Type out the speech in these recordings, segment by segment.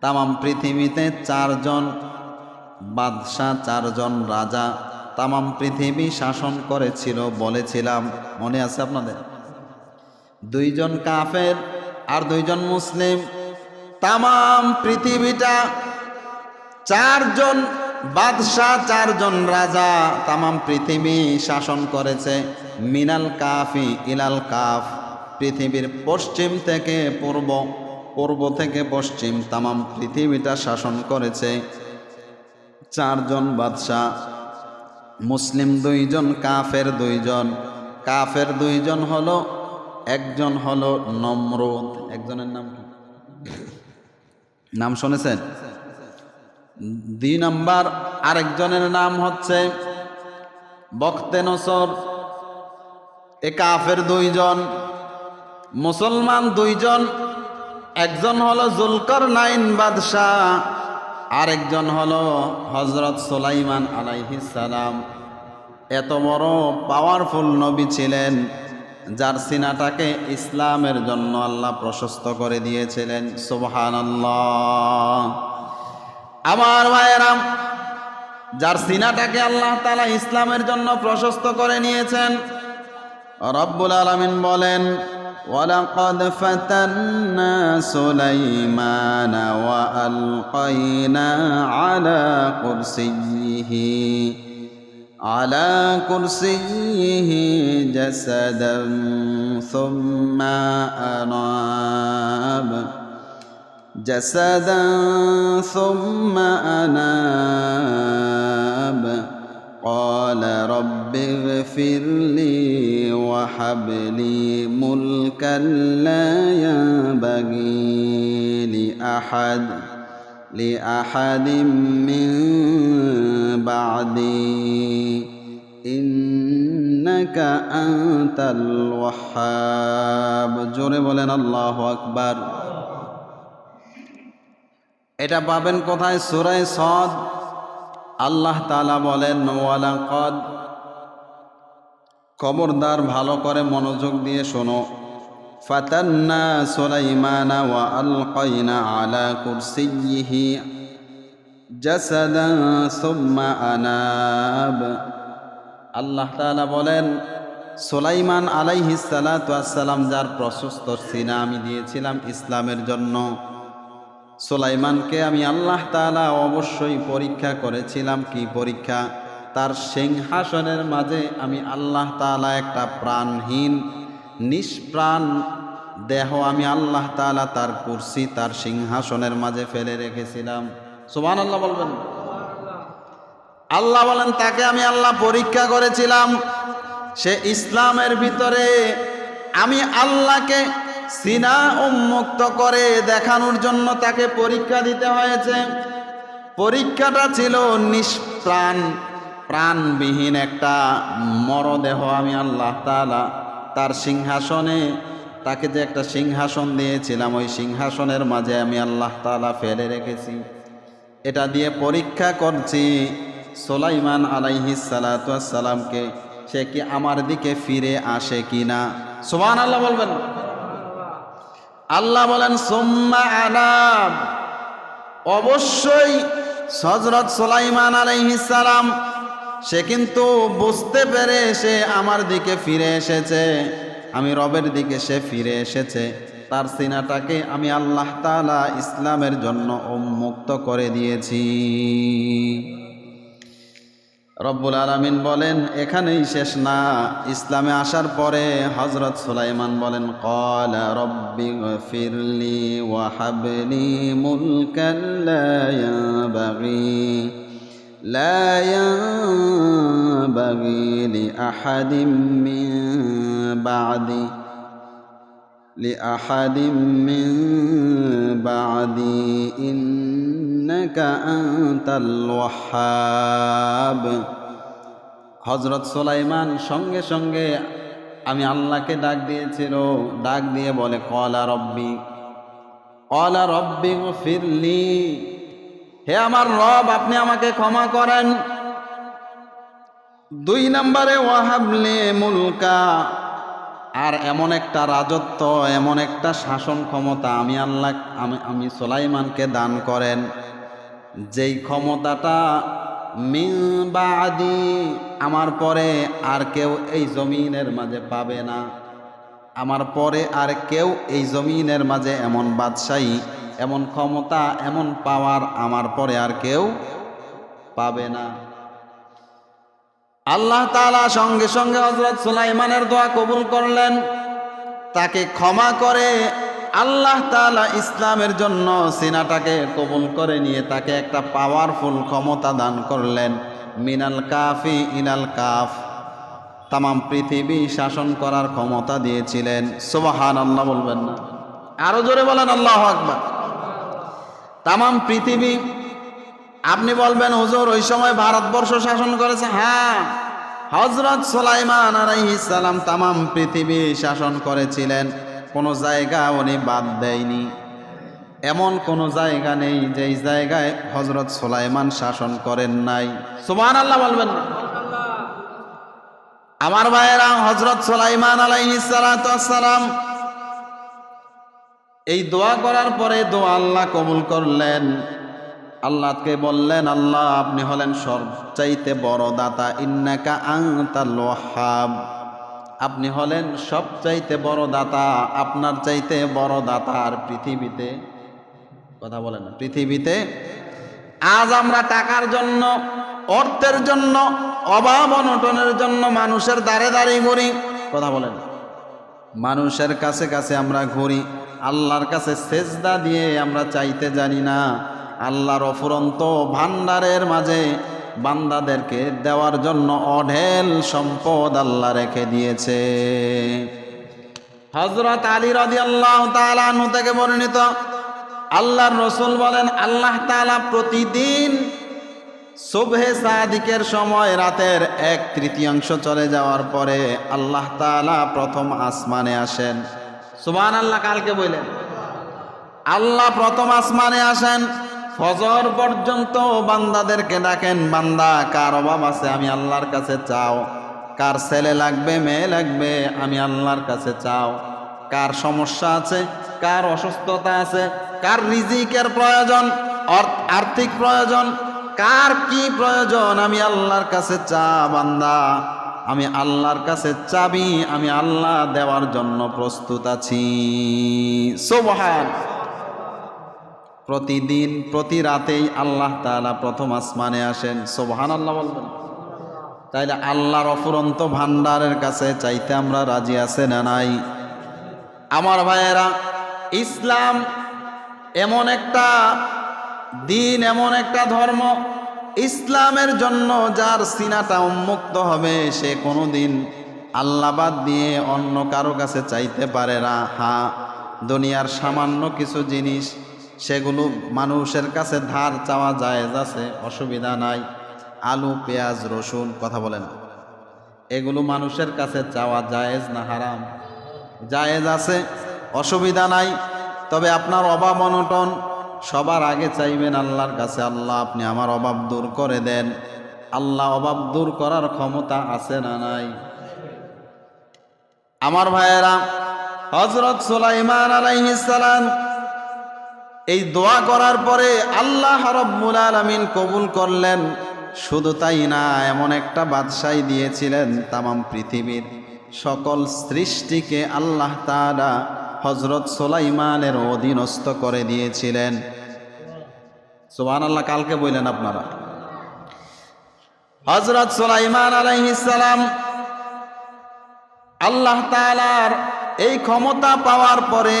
তামাম পৃথিবীতে চারজন বাদশাহ, চারজন রাজা তামাম পৃথিবী শাসন করেছিল বলেছিলাম। মনে আছে আপনাদের? দুইজন কাফের আর দুইজন মুসলিম। তামাম পৃথিবীটা চারজন বাদশাহ, চারজন রাজা তামাম পৃথিবী শাসন করেছে। মিনাল কাফি, ইলাল কাফ, পৃথিবীর পশ্চিম থেকে পূর্ব। পূর্ব থেকে পশ্চিম তামাম পৃথিবীটা শাসন করেছে। চারজন বাদশাহ, মুসলিম দুইজন, কাফের দুইজন। কাফের দুইজন হলো, একজন হলো নমরুদ। একজনের নাম কি? নাম শুনেছেন? দুই নাম্বার, আরেকজনের নাম হচ্ছে বক্তে নসর। এ কাফের দুইজন, মুসলমান দুইজন একজন হলো জুলকর নাইন বাদশাহ, আরেকজন হলো হজরত সোলাইমান সালাম। এত বড় পাওয়ারফুল নবী ছিলেন, যার সিনাটাকে ইসলামের জন্য আল্লাহ প্রশস্ত করে দিয়েছিলেন। সুবহান আমার ভাইয়েরাম যার সিনাটাকে আল্লাহ তালা ইসলামের জন্য প্রশস্ত করে নিয়েছেন, রব্বুল আলমিন বলেন ولقد فتنا سليمان وألقينا على كرسيه على كرسيه جسدا ثم أناب جسدا ثم أناب. قال رب اغفر لي وهب لي ملكا لا ينبغي لأحد لأحد من بعدي إنك أنت الوهاب জোরে বলেন আল্লাহু আকবার এটা পাবেন কোথায় সুরায় সদ আল্লাহ তালা বলেন, ওয়ালাকদ খবরদার ভালো করে মনোযোগ দিয়ে শোনো। ফাতান্না সুলাইমানা ওয়া আলকাইনা আলা কুরসিহি জাসাদান সুম্মা আনাব। আল্লাহ তালা বলেন, সুলাইমান আলাইহিস সালাতু আসসালাম যার প্রশস্ত সিনা আমি দিয়েছিলাম ইসলামের জন্য। সুলাইমানকে আমি আল্লাহ তাআলা অবশ্যই পরীক্ষা করেছিলাম। কি পরীক্ষা? তার সিংহাসনের মাঝে আমি আল্লাহ তাআলা একটা প্রাণহীন, নিষ্প্রাণ দেহ আমি আল্লাহ তাআলা তার কুরসি, তার সিংহাসনের মাঝে ফেলে রেখেছিলাম। সুবহান আল্লাহ বলবেন? আল্লাহ বলেন, তাকে আমি আল্লাহ পরীক্ষা করেছিলাম। সে ইসলামের ভিতরে আমি আল্লাহকে সিনা উন্মুক্ত করে দেখানোর জন্য তাকে পরীক্ষা দিতে হয়েছে। পরীক্ষাটা ছিল নিষ্প্রাণ, প্রাণবিহীন একটা মরদেহ। আমি আল্লাহ তাআলা তার সিংহাসনে, তাকে যে একটা সিংহাসন দিয়েছিলাম, ওই সিংহাসনের মাঝে আমি আল্লাহ তাআলা ফেলে রেখেছি। এটা দিয়ে পরীক্ষা করছি সোলাইমান আলাইহিস সালাতামকে সে কি আমার দিকে ফিরে আসে কি না সোমান আল্লাহ বলবেন। আল্লাহ বলেন, সোম্মা আনাব। অবশ্যই হজরত সোলাইমান সালাম, সে কিন্তু বুঝতে পেরে সে আমার দিকে ফিরে এসেছে। আমি রবের দিকে সে ফিরে এসেছে। তার সিনাটাকে আমি আল্লাহ তাআলা ইসলামের জন্য উন্মুক্ত করে দিয়েছি। রব্বুল আলমিন বলেন, এখানেই শেষ না। ইসলামে আসার পরে হজরত সুলাইমান বলেন কল রব্বি ফিরলি ওয়াহাবলি মুলকাল্লায়াবাগি লায়াবাগি লিআহাদিম মিন বাদি লিআহাদিম মিন বাদি ইন إنك أنت الوهاب হজরত সোলাইমান সঙ্গে সঙ্গে আমি আল্লাহকে ডাক দিয়েছিল ডাক দিয়ে বলে কলা রব্বি কলা রব্বি ফিরলি হে আমার রব আপনি আমাকে ক্ষমা করেন দুই নম্বরে ওয়াহাবলে মুলকা আর এমন একটা রাজত্ব এমন একটা শাসন ক্ষমতা আমি আল্লাহ আমি আমি সোলাইমানকে দান করেন যেই ক্ষমতাটা মিন বাদি, আমার পরে আর কেউ এই জমিনের মাঝে পাবে না। আমার পরে আর কেউ এই জমিনের মাঝে এমন বাদশাহী, এমন ক্ষমতা, এমন পাওয়ার আমার পরে আর কেউ পাবে না। আল্লাহ তাআলা সঙ্গে সঙ্গে হজরত সুলাইমানের দোয়া কবুল করলেন। তাকে ক্ষমা করে আল্লাহ তালা ইসলামের জন্য সিনাটাকে কবুল করে নিয়ে তাকে একটা পাওয়ারফুল ক্ষমতা দান করলেন। মিনাল কাফি ইনাল কাফ। তামাম পৃথিবী শাসন করার ক্ষমতা দিয়েছিলেন। সুবাহান আল্লাহ বলবেন না। আরও জোরে বলেন, আল্লাহ আকবার। তামাম পৃথিবী, আপনি বলবেন, হুজুর, ওই সময় ভারতবর্ষ শাসন করেছে? হ্যাঁ। হজরত সোলাইমান আলাইহিসালাম তামাম পৃথিবী শাসন করেছিলেন। কোনো জায়গা উনি বাদ দেয়নি। এমন কোনো জায়গা নেই যেই জায়গায় হজরত সোলাইমান শাসন করেন নাই। সুবহান আল্লাহ বলবেন আমার ভাইয়েরা হজরত সোলাইমান আলাইহিসালাম এই দোয়া করার পরে দোয়া আল্লাহ কবুল করলেন। আল্লাহকে বললেন আল্লাহ আপনি হলেন সবচাইতে বড় দাতা ইন্নাকা আংতাল ওয়াহাব। আপনি হলেন সব চাইতে বড় দাতা, আপনার চাইতে বড় দাতা আর পৃথিবীতে। কথা বলেন পৃথিবীতে। আজ আমরা টাকার জন্য, অর্থের জন্য, অভাব অনটনের জন্য মানুষের দাঁড়ে দাঁড়িয়ে ঘুরি। কথা বলেন মানুষের কাছে কাছে আমরা ঘুরি, আল্লাহর কাছে সেজদা দিয়ে আমরা চাইতে জানি না। আল্লাহর অফুরন্ত ভান্ডারের মাঝে বান্দাদেরকে দেওয়ার জন্য অঢেল সম্পদ আল্লাহ রেখে দিয়েছে। হজরত আলী রদি আল্লাহ থেকে বর্ণিত, আল্লাহর রসুল বলেন, আল্লাহ তালা প্রতিদিন শুভে সাদিকের সময় রাতের এক তৃতীয়াংশ চলে যাওয়ার পরে আল্লাহ তালা প্রথম আসমানে আসেন। সুবান আল্লাহ কালকে বললেন, আল্লাহ প্রথম আসমানে আসেন ফজর পর্যন্ত বান্দাদেরকে ডাকেন, বান্দা, কার অভাব আছে? আমি আল্লাহর কাছে চাও। কার ছেলে লাগবে, মেয়ে লাগবে, আমি আল্লাহর কাছে চাও। কার সমস্যা আছে? কার অসুস্থতা আছে? কার রিজিকের প্রয়োজন? আর্থিক প্রয়োজন? কার কি প্রয়োজন? আমি আল্লাহর কাছে চা, বান্দা। আমি আল্লাহর কাছে চাবি, আমি আল্লাহ দেওয়ার জন্য প্রস্তুত আছি। সোবহান। প্রতিদিন, প্রতি রাতেই আল্লাহ তাআলা প্রথম আসমানে আসেন। সোবহান আল্লাহ বলবেন। তাইলে আল্লাহর অফুরন্ত ভান্ডারের কাছে চাইতে আমরা রাজি আছে না নাই? আমার ভাইয়েরা, ইসলাম এমন একটা দিন, এমন একটা ধর্ম, ইসলামের জন্য যার সিনাটা উন্মুক্ত হবে, সে কোনো দিন আল্লাবাদ দিয়ে অন্য কারও কাছে চাইতে পারে না। হা দুনিয়ার সামান্য কিছু জিনিস সেগুলো মানুষের কাছে ধার চাওয়া জায়েজ আছে, অসুবিধা নাই। আলু, পেঁয়াজ, রসুন, কথা বলে না এগুলো মানুষের কাছে চাওয়া জায়েজ না হারাম? জায়েজ আছে, অসুবিধা নাই। তবে আপনার অভাব অনটন সবার আগে চাইবেন আল্লাহর কাছে, আল্লাহ, আপনি আমার অভাব দূর করে দেন। আল্লাহ, অভাব দূর করার ক্ষমতা আছে না নাই? আমার ভাইয়েরা হজরত সুলাইমান আলাইহিসালাম এই দোয়া করার পরে আল্লাহ রব্বুল আলমিন কবুল করলেন। শুধু তাই না, এমন একটা বাদশাই দিয়েছিলেন তামাম পৃথিবীর সকল সৃষ্টিকে আল্লাহ তাআলা হজরত সোলাইমানের অধীনস্থ করে দিয়েছিলেন। সোহান আল্লাহ কালকে বললেন আপনারা। হজরত সোলাইমান আলাইহিসালাম আল্লাহ তালার এই ক্ষমতা পাওয়ার পরে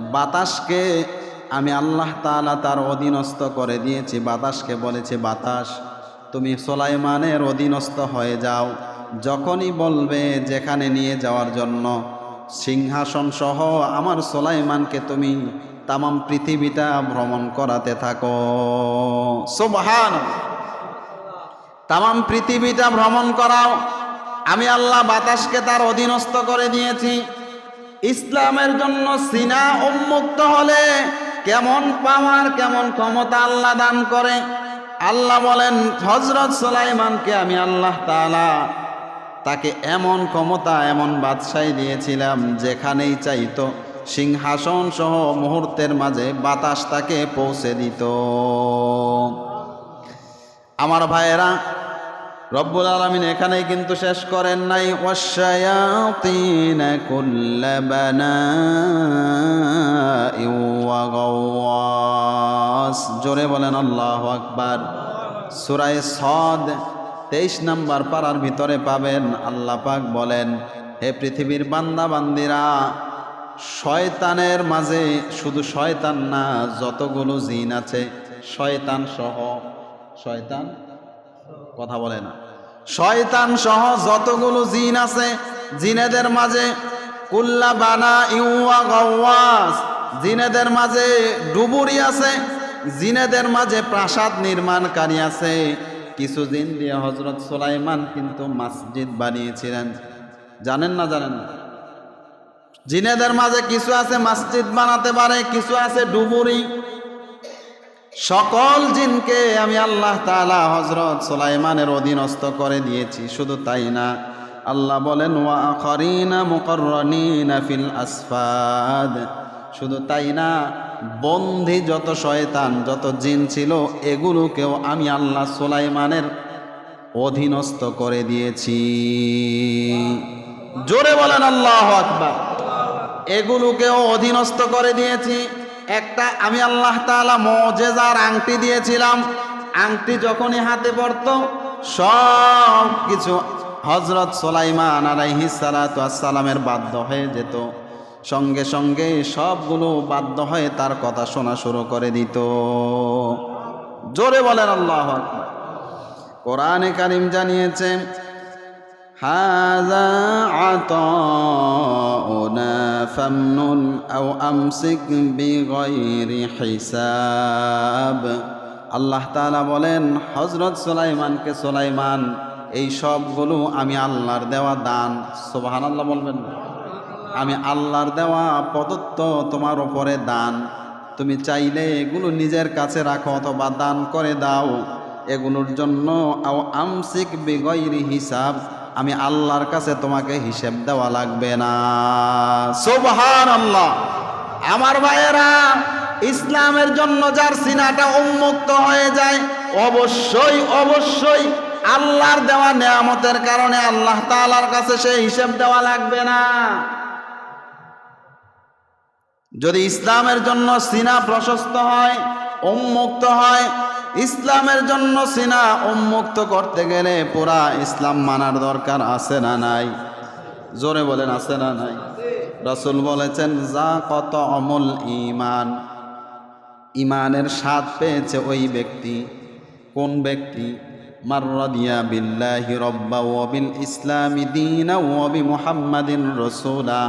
বাতাসকে আমি আল্লাহ তাআলা তার অধীনস্থ করে দিয়েছি। বাতাসকে বলেছে, বাতাস, তুমি সোলাইমানের অধীনস্থ হয়ে যাও। যখনই বলবে যেখানে নিয়ে যাওয়ার জন্য সিংহাসন সহ আমার সোলাইমানকে তুমি তামাম পৃথিবীটা ভ্রমণ করাতে থাকো। সোবহান তামাম পৃথিবীটা ভ্রমণ করাও। আমি আল্লাহ বাতাসকে তার অধীনস্থ করে দিয়েছি। ইসলামের জন্য সিনা উন্মুক্ত হলে কেমন পাওয়ার, কেমন ক্ষমতা আল্লাহ দান করে? আল্লাহ বলেন হজরত সোলাইমানকে আমি আল্লাহ তাআলা তাকে এমন ক্ষমতা, এমন বাদশাহী দিয়েছিলাম যেখানেই চাইতো সিংহাসন সহ মুহূর্তের মাঝে বাতাস তাকে পৌঁছে দিত। আমার ভাইয়েরা রব্বুল আলমিন এখানেই কিন্তু শেষ করেন নাই জোরে বলেন, আল্লাহু আকবার। সূরা সদ তেইশ নাম্বার পাড়ার ভিতরে পাবেন, আল্লাহ পাক বলেন, হে পৃথিবীর বান্দা বান্দিরা শয়তানের মাঝে শুধু শয়তান না, যতগুলো জিন আছে, শয়তান সহ, শয়তান কথা বলে না। শয়তান সহ যতগুলো জিন আছে, জিনেদের মাঝে কুল্লা বানা ইউয়া গওয়াস। জিনেদের মাঝে ডুবুরি আছে, জিনেদের মাঝে প্রাসাদ নির্মাণকারী আছে। কিছু জিন দিয়ে হজরত সোলাইমান কিন্তু মসজিদ বানিয়েছিলেন। জানেন না জানেন না? জিনেদের মাঝে কিছু আছে মসজিদ বানাতে পারে, কিছু আছে ডুবুরি। সকল জিনকে আমি আল্লাহ তাআলা হজরত সোলাইমানের অধীনস্থ করে দিয়েছি, শুধু তাই না। আল্লাহ বলেন, ওয়া ফিল আসফাদ। শুধু তাই না বন্ধি যত শয়তান, যত জিন ছিল, এগুলোকেও আমি আল্লাহ সোলাইমানের অধীনস্থ করে দিয়েছি। জোরে বলেন, আল্লাহ আকবার। এগুলোকেও অধীনস্থ করে দিয়েছি। একটা, আমি আল্লাহ তালা মজেজার আংটি দিয়েছিলাম। আংটি যখনই হাতে পড়ত, সব কিছু হজরত সোলাইমান আলাইহি সালাতামের বাধ্য হয়ে যেত। সঙ্গে সঙ্গে সবগুলো বাধ্য হয়ে তার কথা শোনা শুরু করে দিত। জোরে বলেন আল্লাহ কোরআনে কারিম জানিয়েছে হাজা আত فامنن أو أمسك بغير حساب আল্লাহ তাআলা বলেন হজরত সোলাইমানকে সোলাইমান এই সবগুলো আমি আল্লাহর দেওয়া দান সোবাহান আল্লাহ বলবেন না? আমি আল্লাহর দেওয়া প্রদত্ত তোমার ওপরে দান তুমি চাইলে এগুলো নিজের কাছে রাখো অথবা দান করে দাও এগুলোর জন্য আও আমসিক বিগৈরি হিসাব আমি আল্লাহর কাছে তোমাকে হিসেব দেওয়া লাগবে না। সোবহান আল্লাহ আমার ভাইয়েরা, ইসলামের জন্য যার সিনাটা উন্মুক্ত হয়ে যায়, অবশ্যই অবশ্যই আল্লাহর দেওয়া নেয়ামতের কারণে আল্লাহ তাআলার কাছে সে হিসেব দেওয়া লাগবে না। যদি ইসলামের জন্য সিনা প্রশস্ত হয়, উন্মুক্ত হয় ইসলামের জন্য সিনা উন্মুক্ত করতে গেলে পুরা ইসলাম মানার দরকার আছে না নাই? জোরে বলেন, আছে না নাই? রসুল বলেছেন, যা কত অমল ইমান ইমানের স্বাদ পেয়েছে ওই ব্যক্তি। কোন ব্যক্তি? মাররাদিয়া বিল্লাহি রব্বা ওয়াবিল ইসলামি দিনা ওয়াবি মুহাম্মাদিন রসুলা।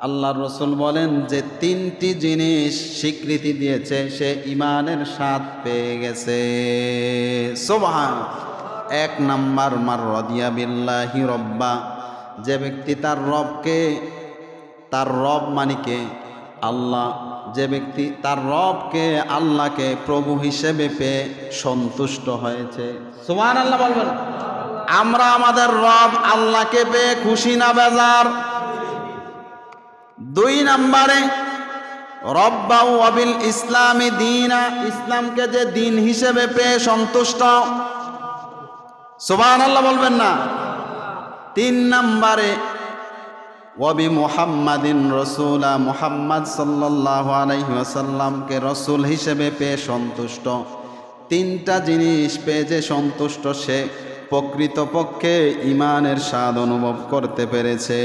আল্লাহর রসুল বলেন যে তিনটি জিনিস স্বীকৃতি দিয়েছে, সে ইমানের স্বাদ পেয়ে গেছে। সোবাহান। এক নাম্বার মার রদিয়া বিল্লাহি রব্বা। যে ব্যক্তি তার রবকে, তার রব মানিকে আল্লাহ। যে ব্যক্তি তার রবকে আল্লাহকে প্রভু হিসেবে পেয়ে সন্তুষ্ট হয়েছে। সুমান আল্লাহ বলবেন। আমরা আমাদের রব আল্লাহকে পেয়ে খুশি না বেজার। দুই নম্বরে রব্বাউ অবিল ইসলামী দিনা, ইসলামকে যে দিন হিসেবে পেয়ে সন্তুষ্ট। সুবাহ আল্লাহ বলবেন না। তিন নম্বরে, ওয়াবি মুহাম্মাদিন রসুলা মুহাম্মদ সাল্লাহ আলাইহি ওয়াসাল্লামকে রসুল হিসেবে পেয়ে সন্তুষ্ট। তিনটা জিনিস পেয়ে যে সন্তুষ্ট, সে প্রকৃতপক্ষে ইমানের স্বাদ অনুভব করতে পেরেছে।